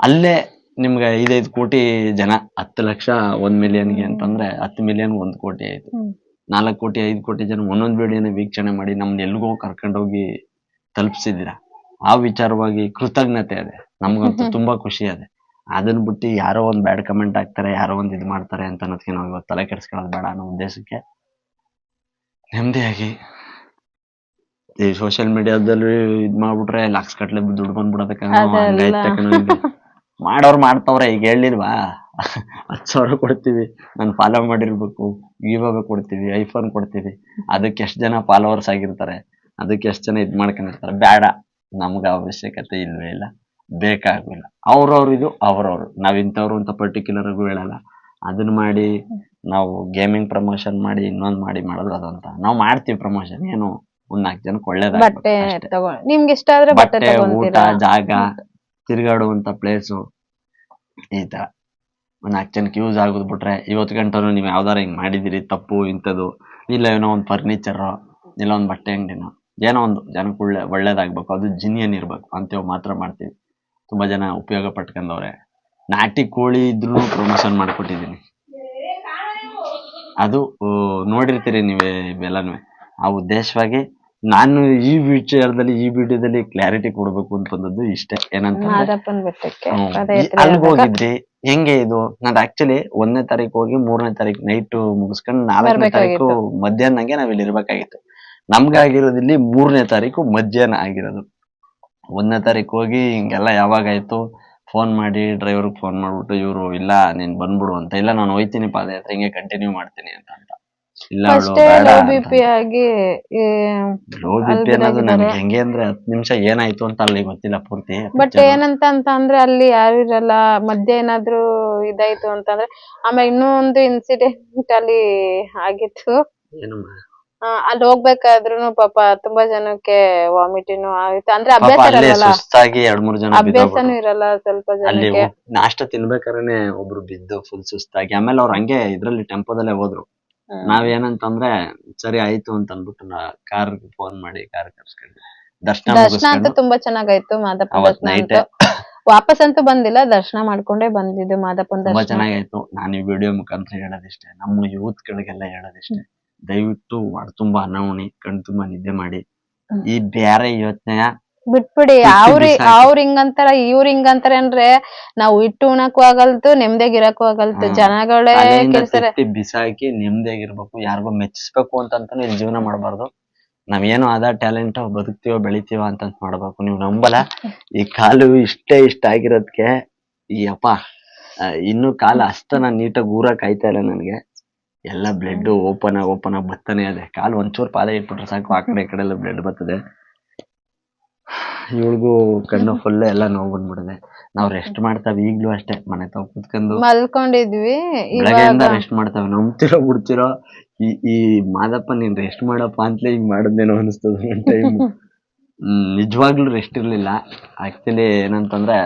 ಅಲ್ಲೇ ನಿಮ್ಗೆ ಐದೈದು ಕೋಟಿ ಜನ ಹತ್ತು ಲಕ್ಷ ಒಂದ್ ಮಿಲಿಯನ್ಗೆ ಅಂತಂದ್ರೆ ಹತ್ತು ಮಿಲಿಯನ್ ಒಂದ್ ಕೋಟಿ ಆಯ್ತು. ನಾಲ್ಕು ಕೋಟಿ ಐದು ಕೋಟಿ ಜನ ಒಂದೊಂದ್ ವಿಡಿಯೋನ ವೀಕ್ಷಣೆ ಮಾಡಿ ನಮ್ನ ಎಲ್ಗೋ ಕರ್ಕೊಂಡೋಗಿ ತಲುಪಿಸಿದ್ದೀರಾ? ಆ ವಿಚಾರವಾಗಿ ಕೃತಜ್ಞತೆ ಅದೆ. ನಮ್ಗಂತೂ ತುಂಬಾ ಖುಷಿ ಅದೆ. ಅದನ್ನ ಬಿಟ್ಟು ಯಾರೋ ಒಂದ್ ಬ್ಯಾಡ್ ಕಮೆಂಟ್ ಹಾಕ್ತಾರೆ ಯಾರೋ ಒಂದ್ ಇದ್ ಮಾಡ್ತಾರೆ ಅಂತ ಅನ್ನೋದಕ್ಕೆ ನಾವು ಇವತ್ತು ತಲೆ ಕೆಡಿಸ್ಕೊಳ್ಳೋದು ಬೇಡ ಅನ್ನೋ ಉದ್ದೇಶಕ್ಕೆ ನೆಮ್ಮದಿಯಾಗಿ ಈ ಸೋಷಿಯಲ್ ಮೀಡಿಯಾದಲ್ಲಿ ಇದ್ ಮಾಡ್ಬಿಟ್ರೆ ಲಕ್ಷ ಕಟ್ಲೆ ದುಡ್ಡು ಬಂದ್ಬಿಡೋದಕ್ಕೆ ಮಾಡೋರ್ ಮಾಡ್ತವ್ರೆ ಈಗ ಹೇಳಿಲ್ವಾ? ಹತ್ತು ಸಾವಿರ ಕೊಡ್ತೀವಿ ನಾನು ಫಾಲೋ ಮಾಡಿರ್ಬೇಕು. ಇವಾಗ ಕೊಡ್ತೀವಿ ಐಫೋನ್ ಕೊಡ್ತೀವಿ. ಅದಕ್ಕೆ ಎಷ್ಟು ಜನ ಫಾಲೋವರ್ಸ್ ಆಗಿರ್ತಾರೆ ಅದಕ್ಕೆ ಎಷ್ಟು ಜನ ಇದ್ ಮಾಡ್ಕೊಂಡಿರ್ತಾರೆ. ಬೇಡ ನಮ್ಗೆ ಅವಶ್ಯಕತೆ ಇಲ್ವೇ ಇಲ್ಲ. ಬೇಕಾಗಿಲ್ಲ ಅವ್ರವ್ರ ಇದು ಅವ್ರವ್ರು. ನಾವ್ ಇಂಥವ್ರು ಅಂತ ಪರ್ಟಿಕ್ಯುಲರ್ ಆಗೂ ಹೇಳಲ್ಲ. ಅದನ್ನ ಮಾಡಿ ನಾವು ಗೇಮಿಂಗ್ ಪ್ರಮೋಷನ್ ಮಾಡಿ ಇನ್ನೊಂದ್ ಮಾಡಿ ಮಾಡೋದು ಅದಂತ ನಾವು ಮಾಡ್ತೀವಿ ಪ್ರಮೋಷನ್ ಏನು ಒಂದ್ ನಾಲ್ಕು ಜನಕ್ಕೆ ಒಳ್ಳೇದಾಗ ಬಟ್ಟೆ ಅಷ್ಟೇ. ತಗೊಂಡ್ ನಿಮ್ಗೆ ಇಷ್ಟ ಆದ್ರೆ ಬಟ್ಟೆ ಬಟ್ಟೆ ಊಟ ಜಾಗ ತಿರ್ಗಾಡುವಂತ ಪ್ಲೇಸು ಈ ತರ ಒಂದ್ ನಾಲ್ಕು ಜನಕ್ಕೆ ಯೂಸ್ ಆಗೋದ್ ಬಿಟ್ರೆ ಇವತ್ತು ಗಂಟನು ನೀವು ಯಾವ್ದಾರ ಹಿಂಗ್ ಮಾಡಿದಿರಿ, ತಪ್ಪು, ಇಂಥದ್ದು, ಇಲ್ಲ ಏನೋ ಒಂದ್ ಫರ್ನಿಚರ್ ಇಲ್ಲ ಒಂದ್ ಬಟ್ಟೆ ಅಂಗಡಿನೋ, ಏನೋ ಒಂದು ಜನಕ್ಕೆ ಒಳ್ಳೆ ಒಳ್ಳೇದಾಗ್ಬೇಕು, ಅದು ಜಿನಿಯನ್ ಇರ್ಬೇಕು ಅಂತೇವ್ ಮಾತ್ರ ಮಾಡ್ತೀವಿ. ತುಂಬಾ ಜನ ಉಪಯೋಗ ಪಟ್ಕೊಂಡವ್ರೆ. ನಾಟಿ ಕೋಳಿ ಇದ್ರೂ ಪ್ರಮೋಷನ್ ಮಾಡ್ಕೊಟ್ಟಿದೀನಿ. ಅದು ನೋಡಿರ್ತೀರಿ ನೀವೇ ಇವೆಲ್ಲನೂ ಆ ಉದ್ದೇಶವಾಗಿ ನಾನು ಈ ವಿಚಾರದಲ್ಲಿ ಈ ವಿಡಿಯೋದಲ್ಲಿ ಕ್ಲಾರಿಟಿ ಕೊಡ್ಬೇಕು ಅಂತ ಬಂದದ್ದು ಇಷ್ಟೇ. ಏನಂತಂದ್ರೆ ಮಾದಪ್ಪನ್ ಬೆಟ್ಟಕ್ಕೆ. ಹ್ಮ್. ಈ- ಪದಯಾತ್ರೆ ಅಲ್ಗ್ ಆದಾಗ ಹೋಗಿದ್ರಿ ಹೆಂಗೆ ಇದು? ನಾನ್ ಆಕ್ಚುಲಿ ಒಂದನೇ ತಾರೀಕು ಹೋಗಿ ಮೂರನೇ ತಾರೀಕು ನೈಟ್ ಮುಗಿಸ್ಕೊಂಡು ನಾಲ್ಕನೇ ತಾರೀಕು ಮಧ್ಯಾಹ್ನಂಗೆ ಮಧ್ಯಾಹ್ನಗೆ ನಾವ್ ಇಲ್ಲಿ ಇರ್ಬೇಕಾಗಿತ್ತು. ನಮ್ಗಾಗಿರೋದು ಇಲ್ಲಿ ಮೂರನೇ ತಾರೀಕು ಮಧ್ಯಾಹ್ನ ಆಗಿರೋದು. ಒಂದನೇ ತಾರೀಕು ಹೋಗಿ ಹಿಂಗೆಲ್ಲ ಯಾವಾಗಾಯ್ತು? ಫೋನ್ ಮಾಡಿ ಡ್ರೈವರ್ಗೆ ಫೋನ್ ಮಾಡ್ಬಿಟ್ಟು ಇವರು ಇಲ್ಲ ನೀನ್ ಬಂದ್ಬಿಡು ಅಂತ. ಇಲ್ಲ ನಾನು ಹೋಯ್ತೀನಿ ಪಾದಯಾತ್ರೆ ಹಿಂಗೆ ಕಂಟಿನ್ಯೂ ಮಾಡ್ತೀನಿ ಅಂತ ಅಂತ. ಇಲ್ಲ ಅವಳು ಫಸ್ಟ್ ಲೋ ಬಿ ಪಿ ಆಗಿ ಈ ಲೋ ಬಿ ಅಲ್ಲಿ ಪಿ ಅನ್ನೋದು ಬಿದ್ದಾಗಿದ್ದಾರೆ. ನನಗೆ ಹೆಂಗೆ ಅಂದ್ರೆ ಹತ್ತು ನಿಮಿಷ ಏನಾಯ್ತು ಅಂತ ಅಲ್ಲಿ ಗೊತ್ತಿಲ್ಲ ಪೂರ್ತಿ ಬಟ್ picture. ಏನಂತ ಅಂತ ಅಂದ್ರೆ ಅಲ್ಲಿ ಯಾರು ಇರಲ್ಲ ಮಧ್ಯ ಏನಾದ್ರು ಇದಾಯ್ತು ಅಂತಂದ್ರೆ ಆಮೇಲೆ ಇನ್ನೂ ಒಂದು ಇನ್ಸಿಡೆಂಟ್ ಅಲ್ಲಿ ಆಗಿತ್ತು ಆ, ಅಲ್ಲಿ ಹೋಗ್ಬೇಕಾದ್ರು ಪಾಪ ತುಂಬಾ ಜನಕ್ಕೆ ವಾಮಿಟಿನೂ ಆಗಿತ್ತು ಅಂದ್ರೆ ಪಾಪ ಅಭ್ಯಾಸ ಅಲ್ಲೇ ಇರಲ್ಲ ಸುಸ್ತಾಗಿ ಎರಡ್ ಮೂರ್ ಜನ ಅಭ್ಯಾಸನೂ ಬಿದ್ದೋಗ್ಬಿಟ್ರು. ಇರಲ್ಲ ಸ್ವಲ್ಪ ಅಲ್ಲಿ ಜನಕ್ಕೆ ನಾಷ್ಟ ತಿನ್ಬೇಕಾದ್ರೆ ಒಬ್ರು ಬಿದ್ದು ಫುಲ್ ಸುಸ್ತಾಗಿ ಆಮೇಲೆ ಅವ್ರು ಹಂಗೆ ಇದ್ರಲ್ಲಿ ಟೆಂಪೋದಲ್ಲೇ ಹೋದ್ರು. ನಾವೇನಂತಂದ್ರೆ ಸರಿ ಆಯ್ತು ಅಂತ ಅಂದ್ಬಿಟ್ಟು ನಾ ಕಾರ್ ಫೋನ್ ಮಾಡಿ ಕಾರ್ ಕರ್ಸ್ಕೊಂಡ್ವಿ. ದರ್ಶನ ದರ್ಶನ ಅಂತೂ ಮುಗಿಸ್ಕೊಂಡು ತುಂಬಾ ಚೆನ್ನಾಗಾಯ್ತು ಮಾದಪ್ಪ ಅವತ್ ದರ್ಶನ ನೈಟ್ ಅಂತೂ. ವಾಪಸ್ ಅಂತೂ ಬಂದಿಲ್ಲ ದರ್ಶನ ಮಾಡ್ಕೊಂಡೇ ಬಂದಿದ್ದು ಮಾದಪ್ಪನ ತುಂಬಾ ದರ್ಶನ. ಚೆನ್ನಾಗಾಯ್ತು. ನಾನು ಈ ವಿಡಿಯೋ ಮುಖಾಂತರ ಹೇಳೋದಿಷ್ಟೇ ನಮ್ಮ ಯೂತ್ ಗಳಿಗೆಲ್ಲ ಹೇಳೋದಿಷ್ಟೇ. ದಯವಿಟ್ಟು ಹೊಟ್ಟೆ ತುಂಬಾ ಅನ್ನ ಉಣಿ ಕಣ್ ತುಂಬಾ ನಿದ್ದೆ ಮಾಡಿ. ಹ್ಮ್. ಈ ಬೇರೆ ಯೋಚನೆಯ ಬಿಟ್ಬಿಡಿ ಅವ್ರಿ ಬಿಸಾಕಿ. ಅವ್ರ ಹಿಂಗಂತಾರ ಇವ್ರ ಹಿಂಗಂತಾರ ಅಂದ್ರೆ ನಾವು ಇಟ್ಟು ಉಣಕ್ಕೂ ಆಗಲ್ತು ನೆಮ್ಮದಿಯಾಗಿ ಇರಕ್ಕೂ ಆಗಲ್ತು. ಜನಗಳೇ ತಲೆಯಿಂದ ಕೆಲ್ಸರೆ ಇರ್ಬೇಕು ಬಿಸಾಕಿ ನೆಮ್ಮದಿಯಾಗಿರ್ಬೇಕು ಯಾರಿಗೋ ಮೆಚ್ಚಿಸ್ಬೇಕು ಅಂತ ಅಂತಾನೆ ಇಲ್ಲಿ ಜೀವನ ಮಾಡಬಾರ್ದು. ನಾವೇನೋ ಅದ ಟ್ಯಾಲೆಂಟ್ ಬದುಕ್ತೀವೋ ಬೆಳಿತೀವೋ ಅಂತ ಮಾಡ್ಬೇಕು. ನೀವು ನಂಬಲ್ಲ. ಈ ಕಾಲು ಇಷ್ಟೇ ಇಷ್ಟ ಆಗಿರೋದಕ್ಕೆ ಈ ಅಪ್ಪ ಆ, ಇನ್ನು ಕಾಲ ಅಷ್ಟನ ನೀಟಾಗಿ ಊರಕ್ ಆಯ್ತಾ ಇಲ್ಲ ನನಗೆ. ಎಲ್ಲ ಬ್ಲಡ್ ಓಪನ್ ಆಗಿ ಓಪನ್ ಆಗಿ ಬರ್ತಾನೆ ಇದೆ. ಕಾಲು ಒಂಚೂರು ಪಾದ ಇಟ್ಬಿಟ್ರೆ ಸಾಕು. ಆ ಕಡೆ ಈ ಕಡೆ ಎಲ್ಲ ಬ್ಲಡ್ ಬರ್ತದೆ. ಇವಳಿಗೂ ಕಣ್ಣು ಫುಲ್ ಎಲ್ಲ ನೋವು ಬಂದ್ಬಿಡದೆ ನಾವ್ ರೆಸ್ಟ್ ಮಾಡ್ತಾವ ಈಗ್ಲೂ ಅಷ್ಟೇ ಮನೆ ತಾವ್ ಕುತ್ಕೊಂಡು. ಮಲ್ಕೊಂಡಿದ್ವಿ ಬೆಳಗ್ಗೆಯಿಂದ ಇವಾಗ ರೆಸ್ಟ್ ಮಾಡ್ತಾವೆ. ನಂಬ್ತಿರೋ ಬಿಡ್ತಿರೋ ಈ ಈ ಮಾದಪ್ಪ ನೀನ್ ರೆಸ್ಟ್ ಮಾಡಪ್ಪ ಅಂತಲೇ ಹಿಂಗ್ ಮಾಡಿದ್ನೇನೋ ಅನಿಸ್ತದ ಟೈಮ್ ನಿಜವಾಗ್ಲೂ ರೆಸ್ಟ್ ಇರ್ಲಿಲ್ಲ. ಆಕ್ಚುಲಿ ಏನಂತಂದ್ರೆ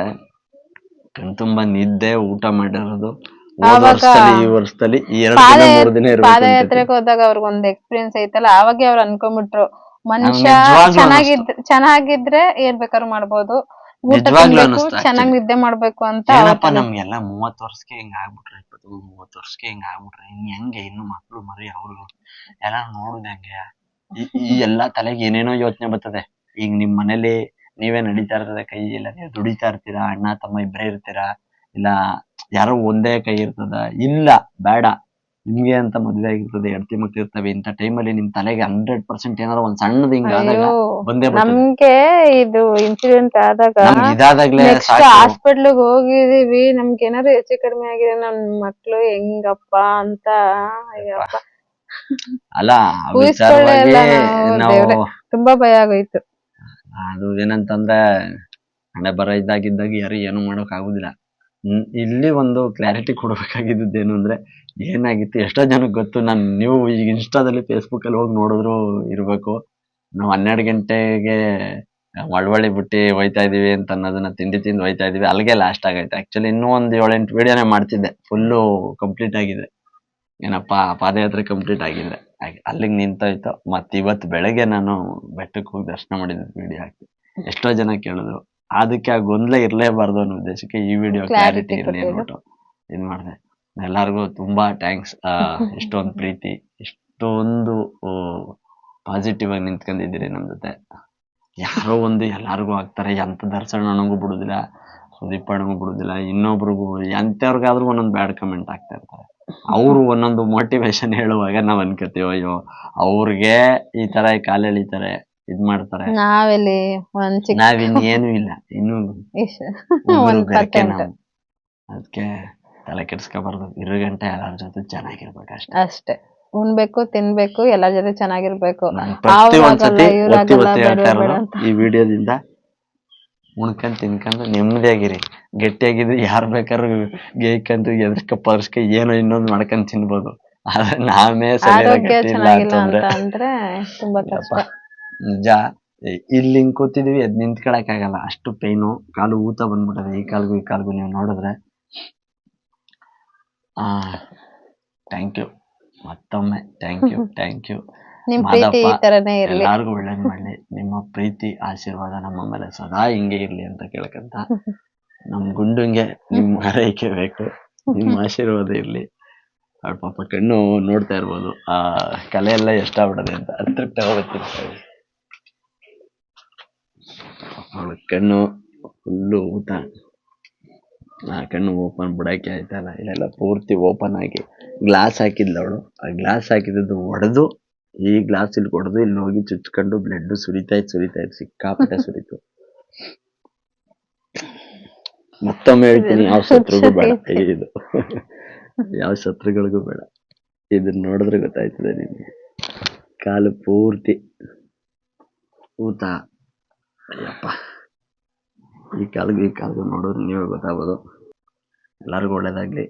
ಕಣ್ ತುಂಬಾ ನಿದ್ದೆ ಊಟ ಮಾಡಿರೋದು. ಹೋದ್ ಆವಾಗ ವರ್ಷದಲ್ಲಿ ಈ ವರ್ಷದಲ್ಲಿ ಈ ಎರಡು ದಿನ ಮೂರು ದಿನ ಇರ್ಬೇಕು ಅನ್ಸುತ್ತೆ. ಪಾದಯಾತ್ರೆಗೆ ಹೋದಾಗ ಅವ್ರಿಗೆ ಒಂದ್ ಎಕ್ಸ್ಪೀರಿಯನ್ಸ್ ಐತಲ್ಲ ಅವಾಗೆ ಅವ್ರು ಅನ್ಕೊಂಡ್ಬಿಟ್ರು ಮನುಷ್ಯ ನಿಜವಾಗ್ಲೂ ಚೆನ್ನಾಗಿದ್ ಚೆನ್ನಾಗಿದ್ರೆ ಏನ್ ಬೇಕಾದ್ರೂ ಮಾಡ್ಬೋದು. ಊಟ ನಿಜವಾಗ್ಲೂ ತಿನ್ಬೇಕು ಅನ್ನಿಸ್ತು ಚೆನ್ನಾಗ್ actually. ನಿದ್ದೆ ಮಾಡ್ಬೇಕು ಅಂತ ಏನಪ್ಪ ಅವತ್ತು ನಮ್ಗೆಲ್ಲ ಮೂವತ್ ವರ್ಷಕ್ಕೆ ಹಿಂಗ ಆಗ್ಬಿಟ್ರೆ ಇಪ್ಪತ್ತು ಮೂವತ್ ವರ್ಷಕ್ಕೆ ಹಿಂಗ ಆಗ್ಬಿಟ್ರೆ ಇನ್ ಹೆಂಗೆ ಇನ್ನು ಮಕ್ಳು ಮರಿ ಅವ್ರು ಎಲ್ಲ ನೋಡುದ್ ಹೆಂಗೆ? ಈ ಈ ಎಲ್ಲಾ ತಲೆಗೆ ಏನೇನೋ ಯೋಚನೆ ಬರ್ತದೆ. ಈಗ ನಿಮ್ ಮನೇಲಿ ನೀವೇ ನಡೀತಾ ಇರ್ತದೆ ಕೈ ಇಲ್ಲ ನೀವು ದುಡಿತಾ ಇರ್ತೀರಾ ಅಣ್ಣ ತಮ್ಮ ಇಬ್ರೇ ಇರ್ತೀರಾ ಇಲ್ಲ ಯಾರೋ ಒಂದೇ ಕೈ ಇರ್ತದ? ಇಲ್ಲ ಬೇಡ. ನಿಮ್ಗೆ ಅಂತ ಮದ್ವೆ ಆಗಿರ್ತದೆ ಹೆಂಡತಿ ಮಕ್ಳು ಇರ್ತವೆ ಇಂಥ ಟೈಮಲ್ಲಿ ನಿಮ್ ತಲೆಗೆ ಹಂಡ್ರೆಡ್ ಪರ್ಸೆಂಟ್ ಏನಾದ್ರು ಒಂದ್ ಸಣ್ಣದ ಹಿಂಗ ಆದಾಗ ಅಯ್ಯೋ ಬಂದೇ ಬರ್ತದೆ ನಮ್ಗೆ ಇದು ಇನ್ಸಿಡೆಂಟ್ ಆದಾಗ ನಮ್ಗೆ ಇದಾದಾಗ್ಲೇ ನೆಕ್ಸ್ಟ್ ಸಾಕು. ಹಾಸ್ಪಿಟ್ಲಿಗೆ ಹೋಗಿದೀವಿ ನಮ್ಗೆ ಏನಾದ್ರು ಹೆಚ್ಚು ಕಡಿಮೆ ಆಗಿದೆ ನನ್ ಮಕ್ಳು ಹೆಂಗಪ್ಪ ಅಂತ. ಅಯ್ಯಪ್ಪ. ಅಲ್ಲ ಆ ಊಹಿಸ್ಕೊಳ್ಳೇ ಇಲ್ಲ ವಿಚಾರವಾಗಿ ನಾವು ದೇವ್ರೆ. ತುಂಬಾ ಭಯ ಆಗೋಯ್ತು. ಅದು ಏನಂತಂದ್ರೆ ಹಣೆ ಬರ ಇದ್ದಾಗಿದ್ದಾಗ ಯಾರು ಏನು ಮಾಡೋಕ್ ಆಗುದಿಲ್ಲ ಇಲ್ಲಿ ಒಂದು ಕ್ಲಾರಿಟಿ ಏನು ಅಂದ್ರೆ, ಏನಾಗಿತ್ತು, ಎಷ್ಟೋ ಜನಕ್ಕೆ ಗೊತ್ತು, ನಾನು ನೀವು ಈಗ ಇನ್ಸ್ಟಾದಲ್ಲಿ ಫೇಸ್ಬುಕ್ ಅಲ್ಲಿ ಹೋಗಿ ನೋಡಿದ್ರು ಇರಬೇಕು. ನಾವು ಹನ್ನೆರಡು ಗಂಟೆಗೆ ಮಳವಳ್ಳಿ ಬಿಟ್ಟು ಹೋಯ್ತಾ ಇದೀವಿ ಅಂತ ಅನ್ನೋದನ್ನ ತಿಂಡಿ ತಿಂದು ಹೋಯ್ತಾ ಇದ್ದೀವಿ ಅಲ್ಲಿಗೆ ಲಾಸ್ಟ್ ಆಗೈತೆ ಆ್ಯಕ್ಚುಲಿ ಇನ್ನೂ ಒಂದು ಏಳೆಂಟು ವಿಡಿಯೋನೇ ಮಾಡ್ತಿದ್ದೆ. ಫುಲ್ಲು ಕಂಪ್ಲೀಟ್ ಆಗಿದೆ. ಏನಪ್ಪಾ, ಪಾದಯಾತ್ರೆ ಕಂಪ್ಲೀಟ್ ಆಗಿದೆ. ಆಗಿ- ಅಲ್ಲಿಗೆ ನಿಂತೋಯ್ತು. ಮತ್ತೆ ಇವತ್ತು ಬೆಳಗ್ಗೆ ನಾನು ಬೆಟ್ಟಕ್ಕೆ ಹೋಗಿ ದರ್ಶನ ಮಾಡಿದ ವಿಡಿಯೋ ಹಾಕಿ. ಎಷ್ಟೋ ಜನ ಕೇಳಿದ್ರು. ಅದಕ್ಕೆ ಆ ಗೊಂದಲ ಇರ್ಲೇಬಾರ್ದು ಅನ್ನೋ ಉದ್ದೇಶಕ್ಕೆ ಈ ವಿಡಿಯೋ ಕ್ಲಾರಿಟಿ ಇರಲಿ ಅನ್ಬಿಟ್ಟು ಅಂದ್ಬಿಟ್ಟು ಇದ್ ಮಾಡಿದೆ. ಎಲ್ಲಾರ್ಗು ತುಂಬಾ ಥ್ಯಾಂಕ್ಸ್ ಇಷ್ಟೊಂದು ಪ್ರೀತಿ ಇಷ್ಟೊಂದು ಪಾಸಿಟಿವ್ ಆಗಿ ನಿಂತ್ಕೊಂಡಿದ್ದೀರಿ ನಮ್ ಜೊತೆ. ಯಾರೋ ಒಂದು ಎಲ್ಲಾರ್ಗು ಆಗ್ತಾರೆ ಎಂತ ದರ್ಶನ ನನಗೂ ಬಿಡುದಿಲ್ಲ ಸುದೀಪ್ ಅಣ್ಣಗೂ ಬಿಡುದಿಲ್ಲ ಇನ್ನೊಬ್ರಿಗೂ ಎಂತವ್ರಿಗಾದ್ರೂ ಒಂದೊಂದು ಬ್ಯಾಡ್ ಕಮೆಂಟ್ ಆಗ್ತಾ ಇರ್ತಾರೆ. ಅವರು ಒಂದೊಂದು ಮೋಟಿವೇಶನ್ ಹೇಳುವಾಗ ನಾವ್ ಅನ್ಕೋತೀವಿ ಅಯ್ಯೋ ಅವ್ರಿಗೆ ಈ ತರ ಕಾಲ್ ಎಳಿತಾರೆ ಇದ್ ಮಾಡ್ತಾರೆ. ನಾವೆಲ್ಲಿ ಒಂದ್ ಚಿಕ್ಕ ನಾವ್ ಇನ್ನೇನು ಇಲ್ಲ ಇನ್ನು ಒಂದ್. ಅದಕ್ಕೆ ತಲೆ ಕೆಡ್ಸ್ಕೊಬಾರ್ದು. ಇರೋ ಗಂಟೆ ಎಲ್ಲಾರ ಜೊತೆ ಚೆನ್ನಾಗಿರ್ಬೇಕು ಅಷ್ಟೇ. ಅಷ್ಟೇ. ಉಣ್ಬೇಕು ತಿನ್ಬೇಕು ಎಲ್ಲ ಜೊತೆ ಚೆನ್ನಾಗಿರ್ಬೇಕು. ಈ ವಿಡಿಯೋದಿಂದ ಉಣ್ಕೊಂಡ್ ತಿನ್ಕೊಂಡು ನೆಮ್ಮದಿಯಾಗಿರಿ. ಗಟ್ಟಿಯಾಗಿದ್ರೆ ಯಾರ್ ಬೇಕಾದ್ರೂ ಗೇಯ್ಕೊಂಡು ಎದ್ರಕ ಪರ್ಸ್ಕ ಏನೋ ಇನ್ನೊಂದು ಮಾಡ್ಕೊಂಡ್ ತಿನ್ಬೋದು. ಆದ್ರೆ ನಾವೇ ಸರಿಯಾಗಿ ನಿಜ. ಇಲ್ಲಿ ಹಿಂಗ್ ಕೂತಿದೀವಿ ಅದ್ ನಿಂತ್ಕೊಳಕ್ ಆಗಲ್ಲ ಅಷ್ಟು ಪೈನು ಕಾಲು ಊತ ಬಂದ್ಬಿಟ್ಟದೆ ಈ ಕಾಲ್ಗು ಈ ಕಾಲ್ಗೂ ನೀವು ನೋಡಿದ್ರೆ. ಆ ಥ್ಯಾಂಕ್ ಯು ಮತ್ತೊಮ್ಮೆ ಥ್ಯಾಂಕ್ ಯು ಥ್ಯಾಂಕ್ ಯು ನಿಮ್ ಪ್ರೀತಿ ಈ ತರನೇ ಇರ್ಲಿ. ಎಲ್ಲಾರ್ಗು ಒಳ್ಳೇದ್ ಮಾಡ್ಲಿ. ನಿಮ್ಮ ಪ್ರೀತಿ ಆಶೀರ್ವಾದ ನಮ್ಮ ಮೇಲೆ ಸದಾ ಹಿಂಗೆ ಇರ್ಲಿ ಅಂತ ಕೇಳ್ಕಂತ. ನಮ್ ಗುಂಡುಂಗೆ ನಿಮ್ ಹರೈಕೆ ಬೇಕು. ನಿಮ್ ಆಶೀರ್ವಾದ ಇರ್ಲಿ. ಅವ್ಳ ಪಾಪ ಕಣ್ಣು ನೋಡ್ತಾ ಇರ್ಬೋದು. ಆ ಕಲೆ ಎಲ್ಲ ಎಷ್ಟಾಗ್ಬಿಡದೆ ಅಂತ ಅತೃಪ್ತ ತಗೋಬರ್ತಿರ್ತಾರೆ ಅವಳ ಕಣ್ಣು ಫುಲ್ಲು ಊತ. ಆ ಕಣ್ಣು ಓಪನ್ ಬಿಡಕ್ಕೆ ಆಯ್ತಲ್ಲ, ಇಲ್ಲೆಲ್ಲ ಪೂರ್ತಿ ಓಪನ್ ಆಗಿ ಗ್ಲಾಸ್ ಹಾಕಿದ್ಲು ಅವಳು. ಆ ಗ್ಲಾಸ್ ಹಾಕಿದ್ದು ಒಡೆದು, ಈ ಗ್ಲಾಸ್ ಇಲ್ಲಿ ಹೊಡೆದು ಇಲ್ಲಿ ಹೋಗಿ ಚುಚ್ಕೊಂಡು ಬ್ಲಡ್ ಸುರಿತಾ ಇತ್ತು ಸುರಿತಾ ಇತ್ತು, ಸಿಕ್ಕಾಪಟ್ಟೆ ಸುರಿತು. ಮತ್ತೊಮ್ಮೆ ಹೇಳ್ತೀನಿ, ಯಾವ ಶತ್ರುಗೂ ಬೇಡ. ಇದು ಯಾವ ಶತ್ರುಗಳಿಗೂ ಬೇಡ. ಇದನ್ನ ನೋಡಿದ್ರೆ ಗೊತ್ತಾಯ್ತದೆ ನಿಮ್ಗೆ. ಕಾಲು ಪೂರ್ತಿ ಊತ. ಅಯ್ಯಪ್ಪ. ಈ ಕಾಲಿಗೆ ಈ ಕಾಲಿಗೆ ನೋಡೋದು ನೀವೇ ಗೊತ್ತಾಗ್ಬೋದು. ಎಲ್ಲರಿಗೂ ಒಳ್ಳೇದಾಗ್ಲಿ.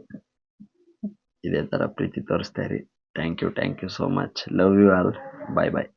ಇದೇ ತರ ಪ್ರೀತಿ ತೋರಿಸ್ತಾ ಇರಿ. Thank you thank you so much love you all bye bye